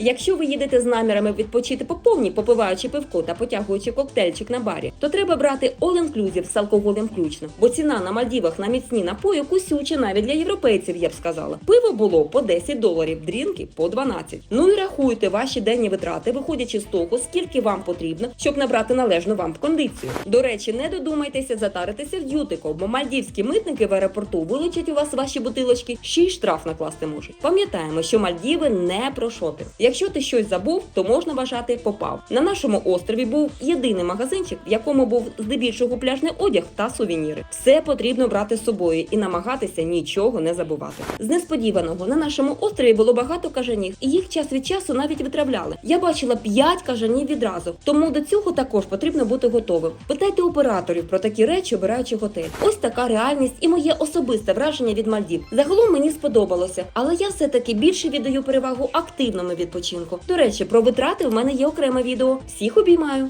Якщо ви їдете з намірами відпочити по повній, попиваючи пивко та потягуючи коктейльчик на барі, то треба брати all-inclusive з алкоголем включно, бо ціна на Мальдівах на міцні напої кусюча навіть для європейців, я б сказала. Пиво було по 10 доларів, дрінки по 12. Ну і рахуйте ваші денні витрати, виходячи з того, скільки вам потрібно, щоб набрати належну вам кондицію. До речі, не додумайтеся затаритися в дютико, бо мальдівські митники в аеропорту вилучать у вас ваші бутилочки, ще й штраф накласти можуть. Пам'ятаємо, що Мальдіви не про шопінг. Якщо ти щось забув, то можна вважати попав. На нашому острові був єдиний магазинчик, в якому був здебільшого пляжний одяг та сувеніри. Все потрібно брати з собою і намагатися нічого не забувати. З несподіваного на нашому острові було багато кажанів, і їх час від часу навіть витравляли. Я бачила 5 кажанів відразу, тому до цього також потрібно бути готовим. Питайте операторів про такі речі, обираючи готель. Ось така реальність і моє особисте враження від Мальдів. Загалом мені сподобалося, але я все таки більше віддаю перевагу активному відпочинку. До речі, про витрати в мене є окреме відео. Всіх обіймаю.